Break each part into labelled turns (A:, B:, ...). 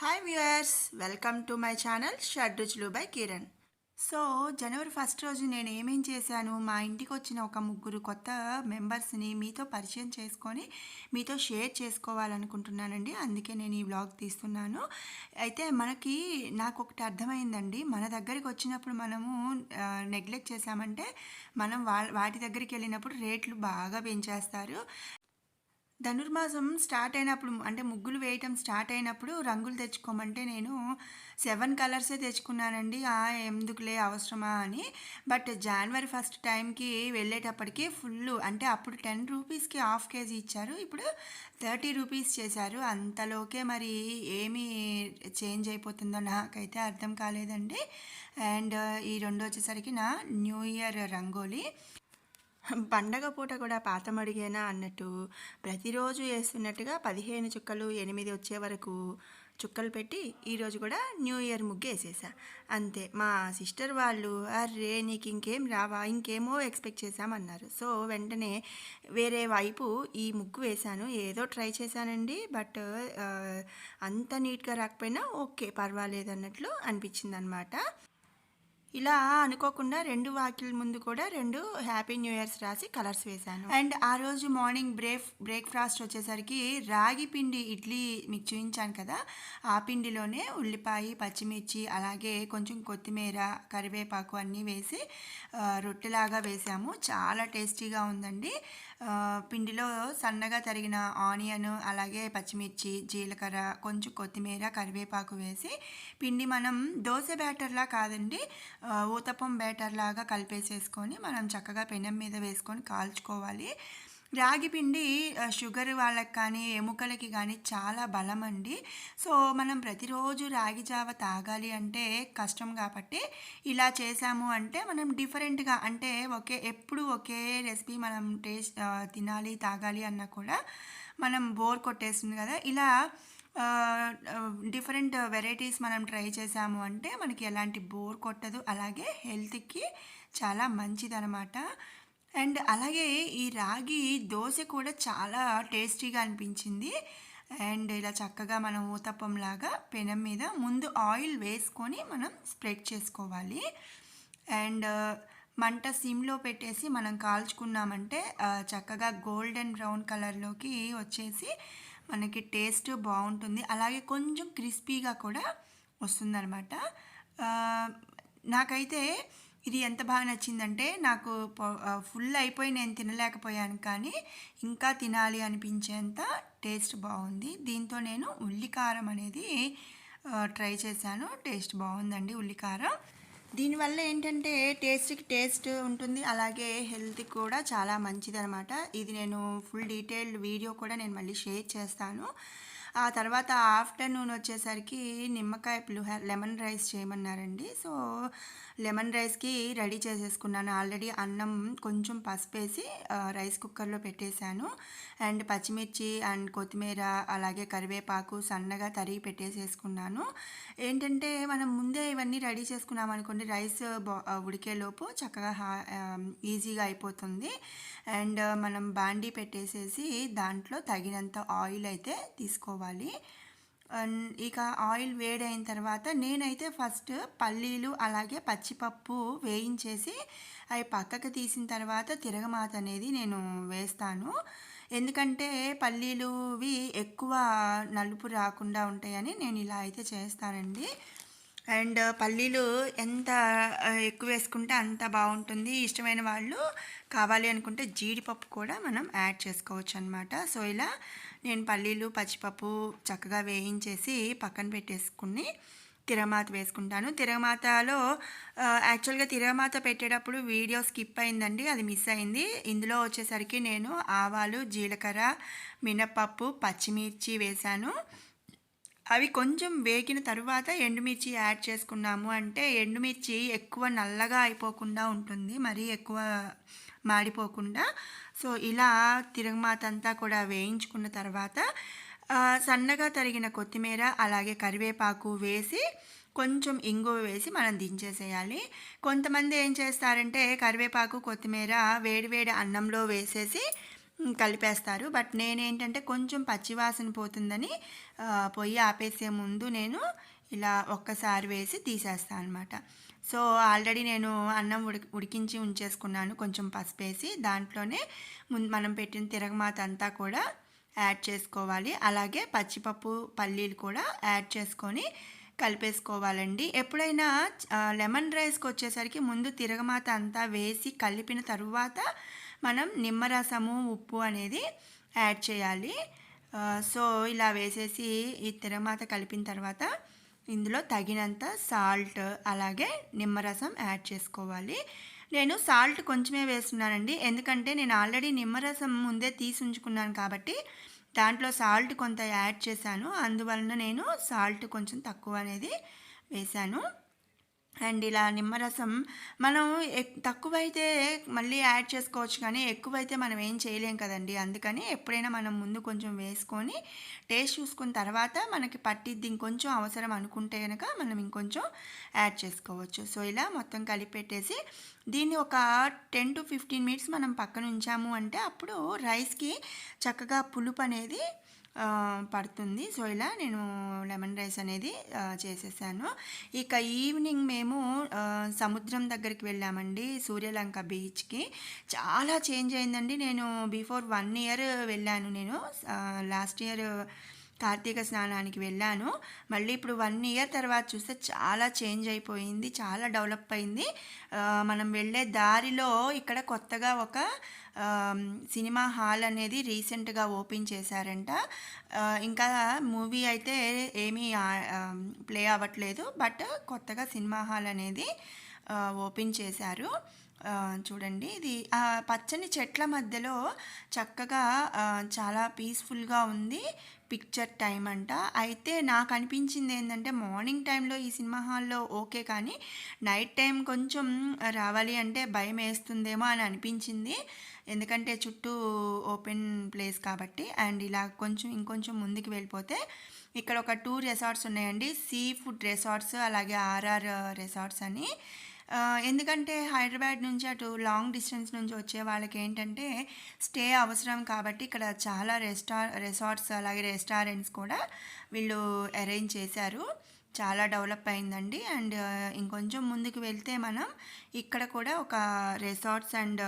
A: Hi viewers welcome to my channel Shadruchulu by Kiran so January first రోజు నేను ఏమేం చేశాను? మా ఇంటికి వచ్చిన ఒక ముగ్గురు కొత్త మెంబర్స్ని మీతో పరిచయం చేసుకొని మీతో షేర్ చేసుకోవాలనుకుంటున్నానండి. అందుకే నేను ఈ వ్లాగ్ తీస్తున్నాను. అయితే మనకి నాకు ఒకటి అర్థమైందండి. మన దగ్గరికి వచ్చినప్పుడు మనము నెగ్లెక్ట్ చేశామంటే మనం వా వాటి దగ్గరికి వెళ్ళినప్పుడు రేట్లు బాగా పెంచేస్తారు. ధనుర్మాసం స్టార్ట్ అయినప్పుడు అంటే ముగ్గులు వేయటం స్టార్ట్ అయినప్పుడు రంగులు తెచ్చుకోమంటే నేను సెవెన్ కలర్సే తెచ్చుకున్నానండి. ఆ ఎందుకులే అవసరమా అని. బట్ జనవరి ఫస్ట్ టైంకి వెళ్ళేటప్పటికి ఫుల్ అంటే అప్పుడు టెన్ రూపీస్కి హాఫ్ కేజీ ఇచ్చారు. ఇప్పుడు థర్టీ రూపీస్ చేశారు. అంతలోకే మరి ఏమి చేంజ్ అయిపోతుందో నాకైతే అర్థం కాలేదండి. అండ్ ఈ రెండు వచ్చేసరికి నా న్యూ ఇయర్ రంగోలీ. పండగ పూట కూడా పాతమడిగేనా అన్నట్టు ప్రతిరోజు వేస్తున్నట్టుగా పదిహేను చుక్కలు ఎనిమిది వచ్చే వరకు చుక్కలు పెట్టి ఈరోజు కూడా న్యూ ఇయర్ ముగ్గు వేసేసా. అంతే మా సిస్టర్ వాళ్ళు అర్రే నీకు ఇంకేం రావా ఇంకేమో ఎక్స్పెక్ట్ చేశామన్నారు. సో వెంటనే వేరే వైపు ఈ ముగ్గు వేశాను. ఏదో ట్రై చేశానండి బట్ అంత నీట్గా రాకపోయినా ఓకే పర్వాలేదు అన్నట్లు అనిపించింది అనమాట ఇలా అనుకోకుండా రెండు వాకిల ముందు కూడా రెండు హ్యాపీ న్యూ ఇయర్స్ రాసి కలర్స్ వేశాను. అండ్ ఆ రోజు మార్నింగ్ బ్రేక్ బ్రేక్ఫాస్ట్ వచ్చేసరికి రాగి పిండి ఇడ్లీ మీకు చూపించాను కదా. ఆ పిండిలోనే ఉల్లిపాయ పచ్చిమిర్చి అలాగే కొంచెం కొత్తిమీర కరివేపాకు అన్నీ వేసి రొట్టెలాగా వేసాము. చాలా టేస్టీగా ఉందండి. పిండిలో సన్నగా తరిగిన ఆనియన్ అలాగే పచ్చిమిర్చి జీలకర్ర కొంచెం కొత్తిమీర కరివేపాకు వేసి పిండి మనం దోశ బ్యాటర్లా కాదండి ఊతప్పం బ్యాటర్ లాగా కలిపేసేసుకొని మనం చక్కగా పెనం మీద వేసుకొని కాల్చుకోవాలి. రాగి పిండి షుగర్ వాళ్ళకి కానీ ఎముకలకి కానీ చాలా బలం అండి. సో మనం ప్రతిరోజు రాగి జావ తాగాలి అంటే కష్టం కాబట్టి ఇలా చేసాము అంటే మనం డిఫరెంట్గా అంటే ఒకే ఎప్పుడు ఒకే రెసిపీ మనం టేస్ట్ తినాలి తాగాలి అన్నా కూడా మనం బోర్ కొట్టేస్తుంది కదా. ఇలా డిఫరెంట్ వెరైటీస్ మనం ట్రై చేసాము అంటే మనకి ఎలాంటి బోర్ కొట్టదు. అలాగే హెల్త్కి చాలా మంచిదనమాట అండ్ అలాగే ఈ రాగి దోశ కూడా చాలా టేస్టీగా అనిపించింది. అండ్ ఇలా చక్కగా మనం ఊతప్పంలాగా పెనం మీద ముందు ఆయిల్ వేసుకొని మనం స్ప్రెడ్ చేసుకోవాలి. అండ్ మంట సిమ్లో పెట్టేసి మనం కాల్చుకున్నామంటే చక్కగా గోల్డెన్ బ్రౌన్ కలర్లోకి వచ్చేసి మనకి టేస్ట్ బాగుంటుంది. అలాగే కొంచెం క్రిస్పీగా కూడా వస్తుందన్నమాట. నాకైతే ఇది ఎంత బాగా నచ్చిందంటే నాకు ఫుల్ అయిపోయి నేను తినలేకపోయాను కానీ ఇంకా తినాలి అనిపించేంత టేస్ట్ బాగుంది. దీంతో నేను ఉల్లికారం అనేది ట్రై చేశాను. టేస్ట్ బాగుందండి ఉల్లికారం. దీనివల్ల ఏంటంటే టేస్ట్కి టేస్ట్ ఉంటుంది అలాగే హెల్త్కి కూడా చాలా మంచిది అనమాట ఇది నేను ఫుల్ డీటెయిల్డ్ వీడియో కూడా నేను మళ్ళీ షేర్ చేస్తాను. ఆ తర్వాత ఆఫ్టర్నూన్ వచ్చేసరికి నిమ్మకాయ పులిహోర లెమన్ రైస్ చేయమన్నారండి. సో లెమన్ రైస్కి రెడీ చేసేసుకున్నాను. ఆల్రెడీ అన్నం కొంచెం పసుపేసి రైస్ కుక్కర్లో పెట్టేశాను. అండ్ పచ్చిమిర్చి అండ్ కొత్తిమీర అలాగే కరివేపాకు సన్నగా తరిగి పెట్టేసేసుకున్నాను. ఏంటంటే మనం ముందే ఇవన్నీ రెడీ చేసుకున్నాం అనుకోండి రైస్ ఉడికేలోపు చక్కగా ఈజీగా అయిపోతుంది. అండ్ మనం బాండీ పెట్టేసేసి దాంట్లో తగినంత ఆయిల్ అయితే తీసుకోవాలి. ఇక ఆయిల్ వేడైన తర్వాత నేనైతే ఫస్ట్ పల్లీలు అలాగే పచ్చిపప్పు వేయించేసి అవి పక్కకు తీసిన తర్వాత తిరగమాత అనేది నేను వేస్తాను. ఎందుకంటే పల్లీలువి ఎక్కువ నలుపు రాకుండా ఉంటాయని నేను ఇలా అయితే చేస్తానండి. అండ్ పల్లీలు ఎంత ఎక్కువ వేసుకుంటే అంత బాగుంటుంది. ఇష్టమైన వాళ్ళు కావాలి అనుకుంటే జీడిపప్పు కూడా మనం యాడ్ చేసుకోవచ్చు అనమాట సో ఇలా నేను పల్లీలు పచ్చిపప్పు చక్కగా వేయించేసి పక్కన పెట్టేసుకుని తిరగమాత వేసుకుంటాను. తిరగమాతలో యాక్చువల్గా తిరగమాత పెట్టేటప్పుడు వీడియో స్కిప్ అయిందండి అది మిస్ అయింది. ఇందులో వచ్చేసరికి నేను ఆవాలు జీలకర్ర మినపప్పు పచ్చిమిర్చి వేశాను. అవి కొంచెం వేగిన తరువాత ఎండుమిర్చి యాడ్ చేసుకున్నాము అంటే ఎండుమిర్చి ఎక్కువ నల్లగా అయిపోకుండా ఉంటుంది మరీ ఎక్కువ మాడిపోకుండా. సో ఇలా తిరగమాత అంతా కూడా వేయించుకున్న తర్వాత సన్నగా తరిగిన కొత్తిమీర అలాగే కరివేపాకు వేసి కొంచెం ఇంగువ వేసి మనం దించేసేయాలి. కొంతమంది ఏం చేస్తారంటే కరివేపాకు కొత్తిమీర వేడివేడి అన్నంలో వేసేసి కలిపేస్తారు. బట్ నేనేంటంటే కొంచెం పచ్చివాసన పోతుందని పొయ్యి ఆపేసే ముందు నేను ఇలా ఒక్కసారి వేసి తీసేస్తాను అనమాట సో ఆల్రెడీ నేను అన్నం ఉడికి ఉడికించి ఉంచేసుకున్నాను. కొంచెం పసుపు వేసి దాంట్లోనే ముందు మనం పెట్టిన తిరగమాత అంతా కూడా యాడ్ చేసుకోవాలి. అలాగే పచ్చిపప్పు పల్లీలు కూడా యాడ్ చేసుకొని కలిపేసుకోవాలండి. ఎప్పుడైనా లెమన్ రైస్కి వచ్చేసరికి ముందు తిరగమాత అంతా వేసి కలిపిన తరువాత మనం నిమ్మరసము ఉప్పు అనేది యాడ్ చేయాలి. సో ఇలా వేసేసి ఈ తిరగమాత కలిపిన తర్వాత ఇందులో తగినంత సాల్ట్ అలాగే నిమ్మరసం యాడ్ చేసుకోవాలి. నేను సాల్ట్ కొంచెమే వేస్తున్నానండి. ఎందుకంటే నేను ఆల్రెడీ నిమ్మరసం ముందే తీసి ఉంచుకున్నాను కాబట్టి దాంట్లో సాల్ట్ కొంత యాడ్ చేశాను. అందువలన నేను సాల్ట్ కొంచెం తక్కువ అనేది వేశాను. అండ్ ఇలా నిమ్మరసం మనం ఎక్ తక్కువైతే మళ్ళీ యాడ్ చేసుకోవచ్చు కానీ ఎక్కువైతే మనం ఏం చేయలేం కదండి. అందుకని ఎప్పుడైనా మనం ముందు కొంచెం వేసుకొని టేస్ట్ చూసుకున్న తర్వాత మనకి పట్టిద్ది ఇంకొంచెం అవసరం అనుకుంటే కనుక మనం ఇంకొంచెం యాడ్ చేసుకోవచ్చు. సో ఇలా మొత్తం కలిపెట్టేసి దీన్ని ఒక టెన్ టు ఫిఫ్టీన్ మినిట్స్ మనం పక్కన ఉంచాము అంటే అప్పుడు రైస్కి చక్కగా పులుపు అనేది పడుతుంది. సో ఇలా నేను లెమన్ రైస్ అనేది చేసేసాను. ఇక ఈవినింగ్ మేము సముద్రం దగ్గరికి వెళ్ళామండి సూర్యలంక బీచ్కి. చాలా చేంజ్ అయిందండి. నేను బిఫోర్ వన్ ఇయర్ వెళ్ళాను నేను. లాస్ట్ ఇయర్ కార్తీక స్నానానికి వెళ్ళాను. మళ్ళీ ఇప్పుడు వన్ ఇయర్ తర్వాత చూస్తే చాలా చేంజ్ అయిపోయింది చాలా డెవలప్ అయింది. మనం వెళ్ళే దారిలో ఇక్కడ కొత్తగా ఒక సినిమా హాల్ అనేది రీసెంట్గా ఓపెన్ చేశారంట. ఇంకా మూవీ అయితే ఏమీ ప్లే అవ్వట్లేదు. బట్ కొత్తగా సినిమా హాల్ అనేది ఓపెన్ చేశారు. చూడండి. ఇది ఆ, పచ్చని చెట్ల మధ్యలో చక్కగా చాలా పీస్ఫుల్గా ఉంది. పిక్చర్ టైం అంట. అయితే నాకు అనిపించింది ఏంటంటే మార్నింగ్ టైంలో ఈ సినిమా హాల్లో ఓకే కానీ నైట్ టైం కొంచెం రావాలి అంటే భయం వేస్తుందేమో అని అనిపించింది. ఎందుకంటే చుట్టూ ఓపెన్ ప్లేస్ కాబట్టి అండ్ ఇలా కొంచెం ఇంకొంచెం ముందుకు వెళ్ళిపోతే ఇక్కడ ఒక టూ రిసార్ట్స్ ఉన్నాయండి. సీ ఫుడ్ రిసార్ట్స్ అలాగే ఆర్ఆర్ రిసార్ట్స్ అని. ఎందుకంటే హైదరాబాద్ నుంచి అటు లాంగ్ డిస్టెన్స్ నుంచి వచ్చే వాళ్ళకి ఏంటంటే స్టే అవసరం కాబట్టి ఇక్కడ చాలా రెస్టా రిసార్ట్స్ అలాగే రెస్టారెంట్స్ కూడా వీళ్ళు అరేంజ్ చేశారు. చాలా డెవలప్ అయిందండి. అండ్ ఇంకొంచెం ముందుకు వెళ్తే మనం ఇక్కడ కూడా ఒక రిసార్ట్స్ అండ్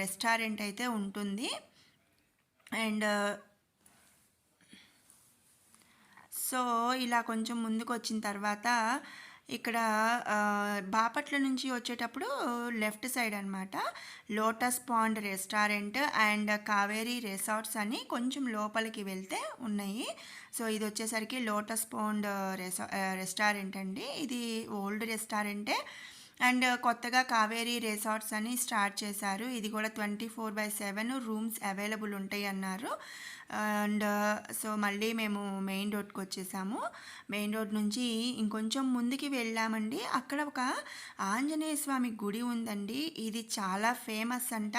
A: రెస్టారెంట్ అయితే ఉంటుంది. అండ్ సో ఇలా కొంచెం ముందుకు వచ్చిన తర్వాత ఇక్కడ బాపట్ల నుంచి వచ్చేటప్పుడు లెఫ్ట్ సైడ్ అనమాట lotus pond restaurant and Kaveri resorts అని కొంచెం లోపలికి వెళ్తే ఉన్నాయి. సో ఇది వచ్చేసరికి లోటస్ పాండ్ రెసా రెస్టారెంట్ అండి. ఇది ఓల్డ్ రెస్టారెంటే. అండ్ కొత్తగా కావేరీ రిసార్ట్స్ అని స్టార్ట్ చేశారు. ఇది కూడా twenty four by seven rooms available ఉంటాయి అన్నారు. అండ్ సో మళ్ళీ మేము మెయిన్ రోడ్కి వచ్చేసాము. మెయిన్ రోడ్ నుంచి ఇంకొంచెం ముందుకి వెళ్ళామండి. అక్కడ ఒక ఆంజనేయ స్వామి గుడి ఉందండి. ఇది చాలా ఫేమస్ అంట.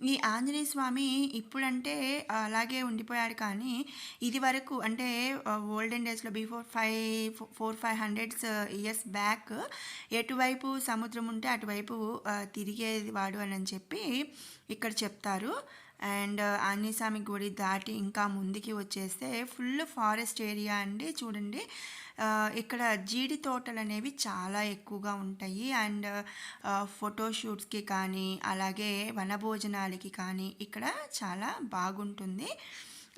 A: ఈ ఆంజనేయ స్వామి ఇప్పుడంటే అలాగే ఉండిపోయాడు కానీ ఇది వరకు అంటే ఓల్డెన్ డేస్లో before five four five hundreds years back ఎటువైపు సముద్రం ఉంటే అటువైపు తిరిగేది వాడు అని అని చెప్పి ఇక్కడ చెప్తారు. అండ్ ఆంజనేయస్వామి గుడి దాటి ఇంకా ముందుకి వచ్చేస్తే ఫుల్ ఫారెస్ట్ ఏరియా అండి చూడండి. ఇక్కడ జీడి తోటలు అనేవి చాలా ఎక్కువగా ఉంటాయి. అండ్ ఫోటోషూట్స్కి కానీ అలాగే వనభోజనాలకి కానీ ఇక్కడ చాలా బాగుంటుంది.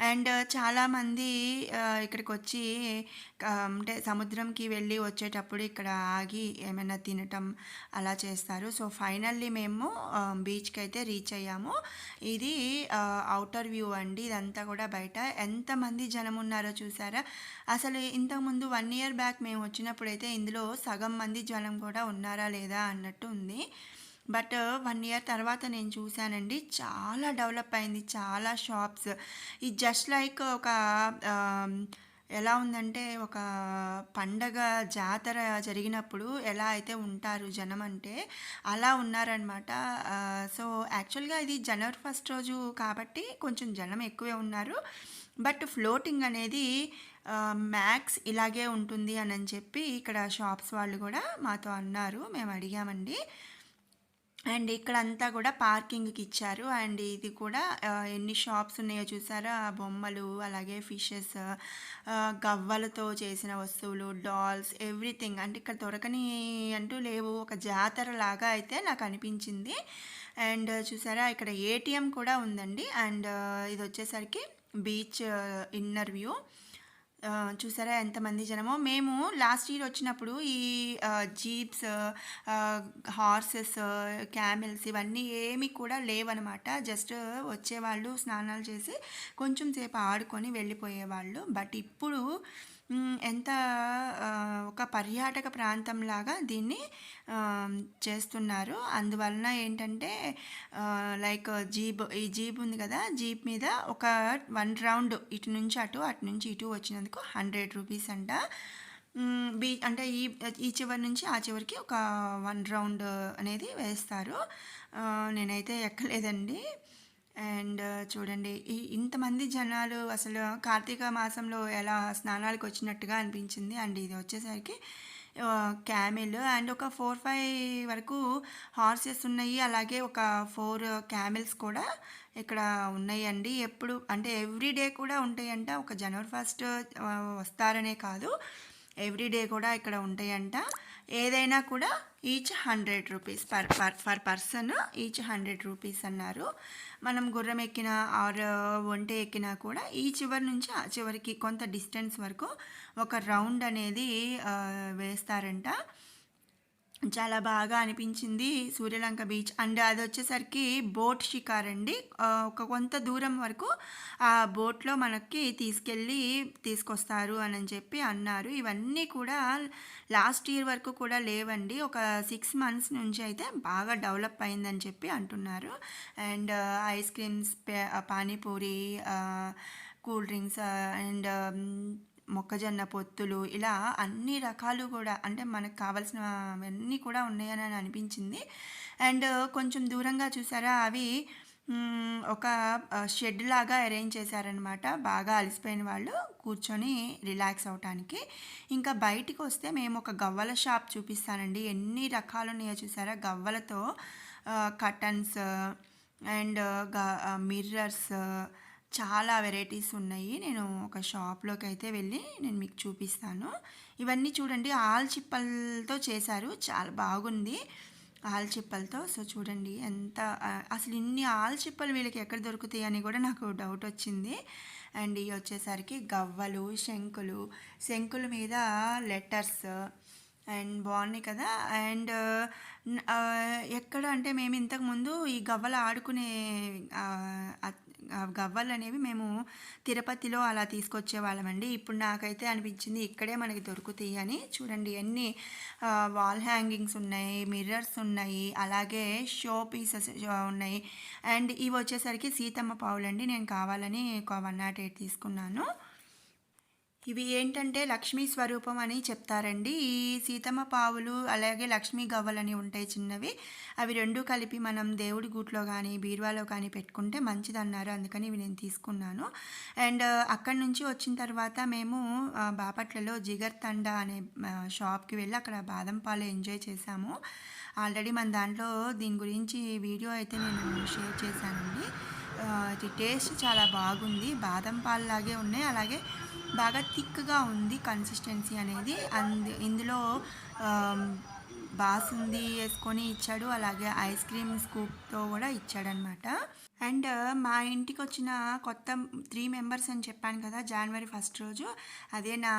A: అండ్ చాలామంది ఇక్కడికి వచ్చి అంటే సముద్రంకి వెళ్ళి వచ్చేటప్పుడు ఇక్కడ ఆగి ఏమైనా తినటం అలా చేస్తారు. సో ఫైనల్లీ మేము బీచ్కి అయితే రీచ్ అయ్యాము. ఇది అవుటర్ వ్యూ అండి. ఇదంతా కూడా బయట. ఎంతమంది జనం ఉన్నారో చూసారా? అసలు ఇంతకుముందు వన్ ఇయర్ బ్యాక్ మేము వచ్చినప్పుడైతే ఇందులో సగం మంది జనం కూడా ఉన్నారా లేదా అన్నట్టు ఉంది. బట్ uh, వన్ ఇయర్ తర్వాత నేను చూశానండి. చాలా డెవలప్ అయింది. చాలా షాప్స్. ఇది జస్ట్ లైక్ ఒక um, ఎలా ఉందంటే ఒక పండగ జాతర జరిగినప్పుడు ఎలా అయితే ఉంటారు జనం అంటే అలా ఉన్నారనమాట సో uh, యాక్చువల్గా ఇది జనవరి ఫస్ట్ రోజు కాబట్టి కొంచెం జనం ఎక్కువే ఉన్నారు. బట్ ఫ్లోటింగ్ అనేది uh, మ్యాక్స్ ఇలాగే ఉంటుంది అని చెప్పి ఇక్కడ షాప్స్ వాళ్ళు కూడా మాతో అన్నారు. మేము అడిగామండి. అండ్ ఇక్కడ అంతా కూడా పార్కింగ్‌కి ఇచ్చారు. అండ్ ఇది కూడా ఎన్ని షాప్స్ ఉన్నాయో చూసారా? బొమ్మలు, అలాగే ఫిషెస్ గవ్వలతో చేసిన వస్తువులు, డాల్స్ ఎవ్రీథింగ్ అంటే ఇక్కడ దొరకని అంటూ లేవు. ఒక జాతర లాగా అయితే నాకు అనిపించింది అండ్ చూసారా? ఇక్కడ ఏటీఎం కూడా ఉందండి. అండ్ ఇది వచ్చేసరికి బీచ్ ఇన్నర్ వ్యూ. చూసారా ఎంతమంది జనమో? మేము లాస్ట్ ఇయర్ వచ్చినప్పుడు ఈ జీప్స్ హార్సెస్, క్యామెల్స్ ఇవన్నీ ఏమి కూడా లేవనమాట. జస్ట్ వచ్చేవాళ్ళు, స్నానాలు చేసి కొంచెం సేపు ఆడుకొని వెళ్ళిపోయేవాళ్ళు. బట్ ఇప్పుడు ఎంత ఒక పర్యాటక ప్రాంతంలాగా దీన్ని చేస్తున్నారు. అందువలన ఏంటంటే లైక్ జీప్ ఈ జీప్ ఉంది కదా! జీప్ మీద ఒక వన్ రౌండ్ ఇటు నుంచి అటు, అటు నుంచి ఇటు వచ్చినందుకు 100 రూపీస్ అంట. బీ అంటే ఈ ఈ చివరి నుంచి ఆ చివరికి ఒక వన్ రౌండ్ అనేది వేస్తారు. నేనైతే ఎక్కలేదండి. అండ్ చూడండి ఈ ఇంతమంది జనాలు అసలు కార్తీక మాసంలో ఎలా స్నానాలకు వచ్చినట్టుగా అనిపించింది. అండ్ ఇది వచ్చేసరికి క్యామెల్ అండ్ ఒక 4, 5 వరకు హార్సెస్ ఉన్నాయి. అలాగే ఒక ఫోర్ క్యామెల్స్ కూడా ఇక్కడ ఉన్నాయండి. ఎప్పుడు అంటే ఎవ్రీ డే కూడా ఉంటాయంట. ఒక జనవరి ఫస్ట్ వస్తారనే కాదు. ఎవ్రీ డే కూడా ఇక్కడ ఉంటాయంట. ఏదైనా కూడా each 100 rupees per per per person each 100 rupees అన్నారు. మనం గుర్రం ఎక్కినా ఆర్ ఒంటె ఎక్కినా కూడా ఈ చివరి నుంచి ఆ చివరికి కొంత డిస్టెన్స్ వరకు ఒక రౌండ్ అనేది వేస్తారంట. చాలా బాగా అనిపించింది సూర్యలంక బీచ్. అండ్ అది వచ్చేసరికి బోట్ షికార్ అండి. ఒక కొంత దూరం వరకు ఆ బోట్‌లో మనకి తీసుకెళ్ళి తీసుకొస్తారు అని చెప్పి అన్నారు. ఇవన్నీ కూడా లాస్ట్ ఇయర్ వరకు కూడా లేవండి. ఒక సిక్స్ మంత్స్ నుంచి అయితే బాగా డెవలప్ అయిందని చెప్పి అంటున్నారు. అండ్ ఐస్ క్రీమ్స్, పే పానీపూరి కూల్ డ్రింక్స్ అండ్ మొక్కజొన్న పొత్తులు ఇలా అన్ని రకాలు కూడా అంటే మనకు కావాల్సినవన్నీ కూడా ఉన్నాయని అనిపించింది. అండ్ కొంచెం దూరంగా చూసారా? అవి ఒక షెడ్ లాగా అరేంజ్ చేశారనమాట. బాగా అలసిపోయిన వాళ్ళు కూర్చొని రిలాక్స్ అవ్వటానికి. ఇంకా బయటికి వస్తే మేము ఒక గవ్వల షాప్ చూపిస్తానండి. ఎన్ని రకాలు ఉన్నాయో చూసారా? గవ్వలతో ఆహ్, కర్టన్స్ అండ్ గ మిర్రర్స్ చాలా వెరైటీస్ ఉన్నాయి. నేను ఒక షాప్లోకి అయితే వెళ్ళి నేను మీకు చూపిస్తాను. ఇవన్నీ చూడండి ఆల్చిప్పలతో చేశారు. చాలా బాగుంది. ఆల్చిప్పలతో. సో, చూడండి ఎంత అసలు ఇన్ని ఆల్చిప్పలు వీళ్ళకి ఎక్కడ దొరుకుతాయి అని కూడా నాకు డౌట్ వచ్చింది. అండ్ ఇవి వచ్చేసరికి గవ్వలు, శంకులు, శంకుల మీద లెటర్స్ అండ్ బాగున్నాయి కదా! అండ్ ఎక్కడ అంటే మేము ఇంతకుముందు ఈ గవ్వలు ఆడుకునే గవ్వలు అనేవి గవ్వలనేవి మేము తిరుపతిలో అలా తీసుకొచ్చే వాళ్ళమండి ఇప్పుడు నాకైతే అనిపించింది ఇక్కడే మనకి దొరుకుతాయి అని. చూడండి ఎన్ని వాల్ హ్యాంగింగ్స్ ఉన్నాయి, మిర్రర్స్ ఉన్నాయి, అలాగే షో పీసెస్ ఉన్నాయి. అండ్ ఇవి వచ్చేసరికి సీతమ్మ పావులండి. నేను కావాలని ఒక 108 తీసుకున్నాను. ఇవి ఏంటంటే లక్ష్మీ స్వరూపం అని చెప్తారండి. ఈ సీతమ్మ పావులు అలాగే లక్ష్మీ గవ్వలని ఉంటాయి చిన్నవి. అవి రెండు కలిపి మనం దేవుడి గూట్లో కానీ బీరువాలో కానీ పెట్టుకుంటే మంచిదన్నారు. అందుకని ఇవి నేను తీసుకున్నాను. అండ్ అక్కడి నుంచి వచ్చిన తర్వాత మేము బాపట్లలో జిగర్ తండా అనే షాప్‌కి వెళ్ళి అక్కడ బాదం పాలు ఎంజాయ్ చేశాము. ఆల్రెడీ మన దాంట్లో దీని గురించి వీడియో అయితే నేను షేర్ చేశానండి. ఇది టేస్ట్ చాలా బాగుంది. బాదం పాలు లాగే ఉన్నాయి. అలాగే బాగా థిక్‌గా ఉంది కన్సిస్టెన్సీ అనేది. అండ్ ఇందులో బాసుంది వేసుకొని ఇచ్చాడు. అలాగే ఐస్ క్రీమ్ స్కూప్‌తో కూడా ఇచ్చాడనమాట. అండ్ మా ఇంటికి వచ్చిన కొత్త త్రీ మెంబర్స్ అని చెప్పాను కదా! జనవరి ఫస్ట్ రోజు. అదే నా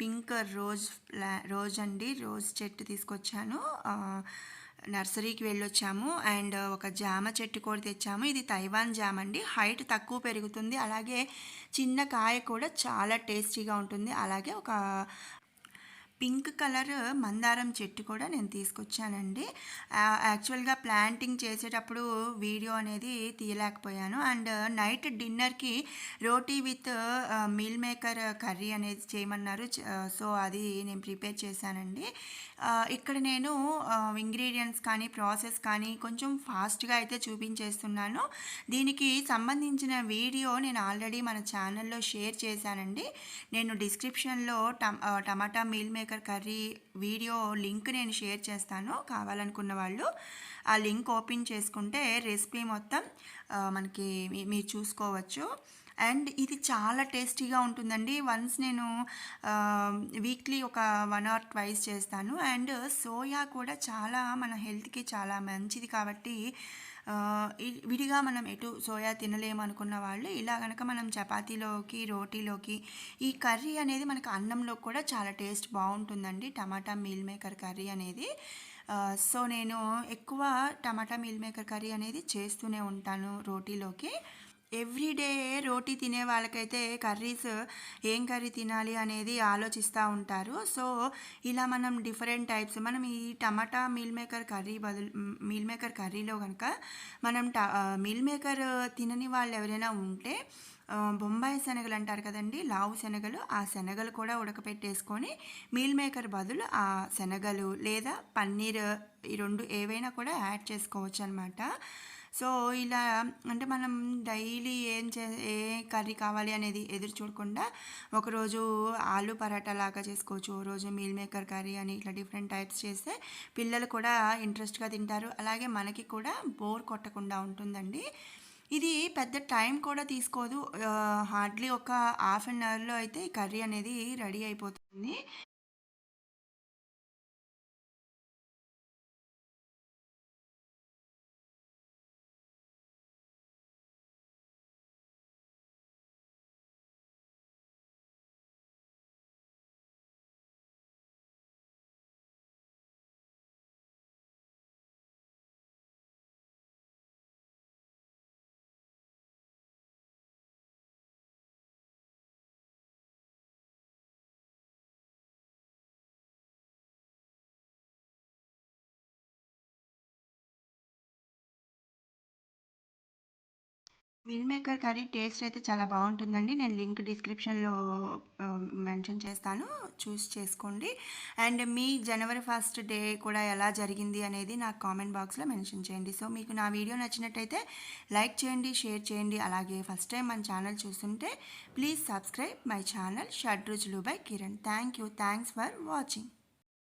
A: పింక్ రోజ్ రోజ్ అండి. రోజ్ చెట్టు తీసుకొచ్చాను. నర్సరీకి వెళ్ళొచ్చాము. అండ్ ఒక జామ చెట్టు కూడా తెచ్చాము. ఇది తైవాన్ జామ అండి. హైట్ తక్కువ పెరుగుతుంది. అలాగే చిన్న కాయ కూడా చాలా టేస్టీగా ఉంటుంది. అలాగే ఒక పింక్ కలర్ మందారం చెట్టు కూడా నేను తీసుకొచ్చానండి. యాక్చువల్‌గా ప్లాంటింగ్ చేసేటప్పుడు వీడియో అనేది తీయలేకపోయాను. అండ్ నైట్ డిన్నర్‌కి roti with meal maker curry అనేది చేయమన్నారు. సో, అది నేను ప్రిపేర్ చేశానండి. ఇక్కడ నేను ఇంగ్రీడియంట్స్ కానీ, ప్రాసెస్ కానీ కొంచెం ఫాస్ట్‌గా అయితే చూపించేస్తున్నాను. దీనికి సంబంధించిన వీడియో నేను ఆల్రెడీ మన ఛానల్‌లో షేర్ చేశానండి. నేను డిస్క్రిప్షన్‌లో tomato meal maker maker curry video link నేను షేర్ చేస్తాను కావాలనుకున్న వాళ్ళు. ఆ లింక్ ఓపెన్ చేసుకుంటే రెసిపీ మొత్తం మనకి మీరు చూసుకోవచ్చు. అండ్ ఇది చాలా టేస్టీగా ఉంటుందండి. వన్స్ నేను వీక్లీ ఒక వన్ ఆర్ ట్వైస్ చేస్తాను. అండ్ సోయా కూడా చాలా మన హెల్త్కి చాలా మంచిది కాబట్టి విడిగా మనం ఎటు సోయా తినలేము అనుకున్న వాళ్ళు ఇలా కనుక మనం చపాతీలోకి రోటీలోకి ఈ కర్రీ అనేది మనకు అన్నంలో కూడా చాలా టేస్ట్ బాగుంటుందండి. టమాటా మీల్ మేకర్ కర్రీ అనేది. సో నేను ఎక్కువ టమాటా మీల్ మేకర్ కర్రీ అనేది చేస్తూనే ఉంటాను రోటీలోకి. ఎవ్రీడే రోటీ తినే వాళ్ళకైతే కర్రీస్ ఏం కర్రీ తినాలి అనేది ఆలోచిస్తూ ఉంటారు. సో ఇలా మనం డిఫరెంట్ టైప్స్ మనం ఈ టమాటా మీల్ మేకర్ కర్రీ బదులు మీల్ మేకర్ కర్రీలో కనుక మనం ట మీల్ మేకర్ తినని వాళ్ళు ఎవరైనా ఉంటే బొంబాయి శనగలు అంటారు కదండి లావు శనగలు ఆ శనగలు కూడా ఉడకపెట్టేసుకొని మీల్ మేకర్ బదులు ఆ శనగలు లేదా పన్నీర్ ఈ రెండు ఏవైనా కూడా యాడ్ చేసుకోవచ్చు అనమాట సో ఇలా అంటే మనం డైలీ ఏం చే ఏ కర్రీ కావాలి అనేది ఎదురు చూడకుండా ఒకరోజు ఆలు పరాటా లాగా చేసుకోవచ్చు. ఓ రోజు మీల్ మేకర్ కర్రీ అని ఇట్లా డిఫరెంట్ టైప్స్ చేస్తే పిల్లలు కూడా ఇంట్రెస్ట్గా తింటారు. అలాగే మనకి కూడా బోర్ కొట్టకుండా ఉంటుందండి. ఇది పెద్ద టైం కూడా తీసుకోదు. హార్డ్లీ ఒక హాఫ్ అన్ అవర్లో అయితే ఈ కర్రీ అనేది రెడీ అయిపోతుంది. మిల్ మేకర్ కర్రీ టేస్ట్ అయితే చాలా బాగుంటుందండి. నేను లింక్ డిస్క్రిప్షన్లో మెన్షన్ చేస్తాను. చూస్ చేసుకోండి. అండ్ మీ జనవరి ఫస్ట్ డే కూడా ఎలా జరిగింది అనేది నాకు కామెంట్ బాక్స్లో మెన్షన్ చేయండి. సో మీకు నా వీడియో నచ్చినట్టయితే లైక్ చేయండి షేర్ చేయండి. అలాగే ఫస్ట్ టైం మన ఛానల్ చూస్తుంటే ప్లీజ్ సబ్స్క్రైబ్ మై ఛానల్ షడ్ రుచులు bye Kiran. Thank you. Thanks for watching.